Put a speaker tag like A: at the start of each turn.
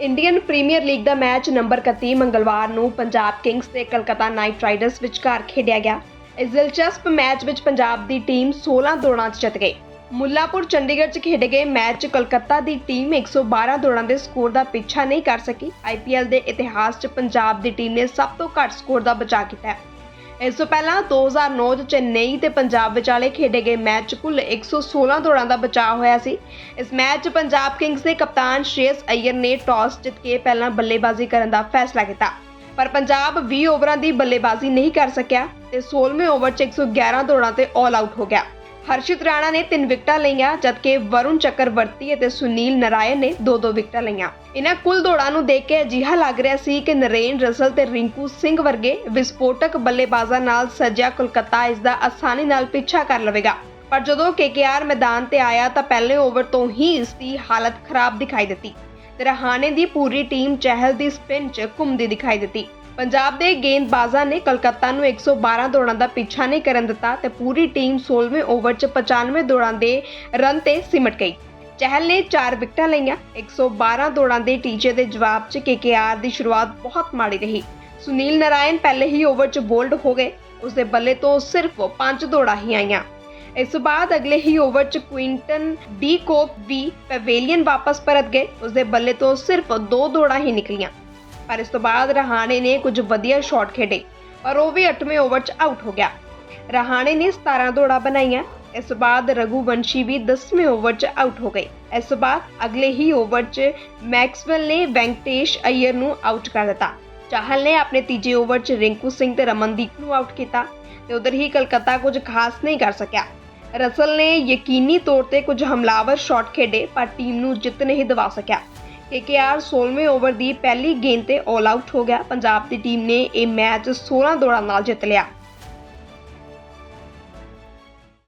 A: Indian premier league ਦਾ match number 31 ਮੰਗਲਵਾਰ ਨੂੰ ਪੰਜਾਬ ਕਿੰਗਸ ਤੇ ਕਲਕੱਤਾ ਨਾਈਟ ਰਾਈਡਰਸ ਵਿਚਕਾਰ ਖੇਡਿਆ ਗਿਆ। ਇਸ ਦਿਲਚਸਪ ਮੈਚ ਵਿੱਚ ਪੰਜਾਬ ਦੀ ਟੀਮ 16 ਦੌੜਾਂ 'ਚ ਜਿੱਤ ਗਈ। ਮੁੱਲਾਪੁਰ ਚੰਡੀਗੜ੍ਹ 'ਚ ਖੇਡੇ ਗਏ ਮੈਚ 'ਚ ਕਲਕੱਤਾ ਦੀ ਟੀਮ 112 ਦੌੜਾਂ ਦੇ ਸਕੋਰ ਦਾ ਪਿੱਛਾ ਨਹੀਂ ਕਰ ਸਕੀ। ਆਈਪੀਐਲ ਦੇ ਇਤਿਹਾਸ 'ਚ ਪੰਜਾਬ ਦੀ ਟੀਮ ਨੇ ਸਭ ਤੋਂ ਘੱਟ ਸਕੋਰ ਦਾ ਬਚਾਅ ਕੀਤਾ ਹੈ। ਇਸ ਤੋਂ ਪਹਿਲਾਂ 2009 ਚ ਚੇਨਈ ਤੇ ਪੰਜਾਬ ਵਿਚਾਲੇ ਖੇਡੇ ਗਏ ਮੈਚ 'ਚ ਕੁੱਲ 116 ਦੌੜਾਂ ਦਾ ਬਚਾਅ ਹੋਇਆ ਸੀ। ਇਸ ਮੈਚ 'ਚ ਪੰਜਾਬ ਕਿੰਗਸ ਦੇ ਕਪਤਾਨ ਸ਼੍ਰੇਯਸ ਅਯਰ ਨੇ ਟਾਸ ਜਿੱਤ ਕੇ ਪਹਿਲਾਂ ਬੱਲੇਬਾਜ਼ੀ ਕਰਨ ਦਾ ਫੈਸਲਾ ਕੀਤਾ। ਪਰ ਪੰਜਾਬ 20 ਓਵਰਾਂ ਦੀ ਬੱਲੇਬਾਜ਼ੀ ਨਹੀਂ ਕਰ ਸਕਿਆ ਤੇ 16ਵੇਂ ਓਵਰ 'ਚ 111 ਦੌੜਾਂ ਤੇ ਆਲ ਆਊਟ ਹੋ ਗਿਆ। ਹਰਸ਼ਿਤ ਰਾਣਾ ਨੇ 3 ਵਿਕਟਾਂ ਲਈਆਂ, ਜਦਕਿ ਵਰੁਣ ਚੱਕਰਵਰਤੀ ਅਤੇ ਸੁਨੀਲ ਨਰਾਇਣ ਨੇ 2-2 ਵਿਕਟਾਂ ਲਈਆਂ। ਇਹਨਾਂ ਕੁੱਲ ਦੌੜਾਂ ਨੂੰ ਦੇਖ ਕੇ ਅਜਿਹਾ ਲੱਗ ਰਿਹਾ ਸੀ ਕਿ ਨਰੇਨ ਰਸਲ ਤੇ ਰਿੰਕੂ ਸਿੰਘ ਵਰਗੇ ਵਿਸਫੋਟਕ ਬੱਲੇਬਾਜ਼ਾਂ ਨਾਲ ਸੱਜਿਆ ਕੋਲਕਾਤਾ ਇਸ ਦਾ ਆਸਾਨੀ ਨਾਲ ਪਿੱਛਾ ਕਰ ਲਵੇਗਾ। ਪਰ ਜਦੋਂ ਕੇਕੇਆਰ ਮੈਦਾਨ ਤੇ ਆਇਆ ਤਾਂ ਪਹਿਲੇ ਓਵਰ ਤੋਂ ਹੀ ਇਸ ਦੀ ਹਾਲਤ ਖਰਾਬ ਦਿਖਾਈ ਦਿੱਤੀ ਤੇ ਰਹਾਣੇ ਦੀ ਪੂਰੀ ਟੀਮ ਚਹਿਲ ਦੀ ਸਪਿਨ 'ਚ ਘੁੰਮਦੀ ਦਿਖਾਈ ਦਿੱਤੀ। ਪੰਜਾਬ ਦੇ ਗੇਂਦਬਾਜ਼ਾਂ ਨੇ ਕਲਕੱਤਾ ਨੂੰ 112 ਦੌੜਾਂ ਦਾ ਪਿੱਛਾ ਨਹੀਂ ਕਰਨ ਦਿੱਤਾ ਤੇ ਪੂਰੀ ਟੀਮ 16ਵੇਂ ਓਵਰ 'ਚ 95 ਦੌੜਾਂ ਦੇ ਰਨ ਤੇ ਸਿਮਟ ਗਈ। ਚਹਿਲ ਨੇ 4 ਵਿਕਟਾਂ ਲਈਆਂ 112 ਦੌੜਾਂ ਦੇ ਟੀਚੇ ਦੇ ਜਵਾਬ 'ਚ ਕੇਕੇਆਰ ਦੀ ਸ਼ੁਰੂਆਤ ਬਹੁਤ ਮਾੜੀ ਰਹੀ। ਸੁਨੀਲ ਨਾਰਾਇਣ ਪਹਿਲੇ ਹੀ ਓਵਰ 'ਚ ਬੋਲਡ ਹੋ ਗਏ, ਉਸਦੇ ਬੱਲੇ ਤੋਂ ਸਿਰਫ 5 ਦੌੜਾਂ ਹੀ ਆਈਆਂ। ਇਸ ਤੋਂ ਬਾਅਦ ਅਗਲੇ ਹੀ ਓਵਰ 'ਚ ਕੁਇੰਟਨ ਡੀ ਕੋਪ ਵੀ ਪਵੇਲੀਅਨ ਵਾਪਸ ਪਰਤ ਗਏ, ਉਸਦੇ ਬੱਲੇ ਤੋਂ ਸਿਰਫ 2 ਦੌੜਾਂ ਹੀ ਨਿਕਲੀਆਂ। ਪਰ ਇਸ ਤੋਂ ਬਾਅਦ ਰਹਾਣੇ ਨੇ ਕੁਝ ਵਧੀਆ ਸ਼ਾਟ ਖੇਡੇ, ਪਰ ਉਹ ਵੀ 8ਵੇਂ ਓਵਰ 'ਚ ਆਊਟ ਹੋ ਗਿਆ। ਰਹਾਣੇ ਨੇ 17 ਦੌੜਾਂ ਬਣਾਈਆਂ, ਇਸ ਤੋਂ ਬਾਅਦ ਰਘੂਵੰਸ਼ੀ ਵੀ 10ਵੇਂ ਓਵਰ 'ਚ ਆਊਟ ਹੋ ਗਏ। ਇਸ ਤੋਂ ਬਾਅਦ ਅਗਲੇ ਹੀ ਓਵਰ 'ਚ ਮੈਕਸਵੈਲ ਨੇ ਵੈਂਕਟੇਸ਼ ਅਯਰ ਨੂੰ ਆਊਟ ਕਰ ਦਿੱਤਾ। ਚਾਹਲ ਨੇ ਆਪਣੇ ਤੀਜੇ ਓਵਰ 'ਚ ਰਿੰਕੂ ਸਿੰਘ ਤੇ ਰਮਨਦੀਪ ਨੂੰ ਆਊਟ ਕੀਤਾ ਤੇ ਉਧਰ ਹੀ ਕਲਕੱਤਾ ਕੁਝ ਖਾਸ ਨਹੀਂ ਕਰ ਸਕਿਆ। ਰਸਲ ਨੇ ਯਕੀਨੀ ਤੌਰ ਤੇ ਕੁਝ ਹਮਲਾਵਰ ਸ਼ਾਟ ਖੇਡੇ, ਪਰ ਟੀਮ ਨੂੰ ਜਿੱਤ ਨਹੀਂ ਦਿਵਾ ਸਕਿਆ। ਕੇਕੇਆਰ 16ਵੇਂ ਓਵਰ ਦੀ ਪਹਿਲੀ ਗੇਂਦ ਤੇ ਆਲ ਆਊਟ ਹੋ ਗਿਆ। ਪੰਜਾਬ ਦੀ ਟੀਮ ਨੇ ਇਹ ਮੈਚ 16 ਦੌੜਾਂ ਨਾਲ ਜਿੱਤ ਲਿਆ।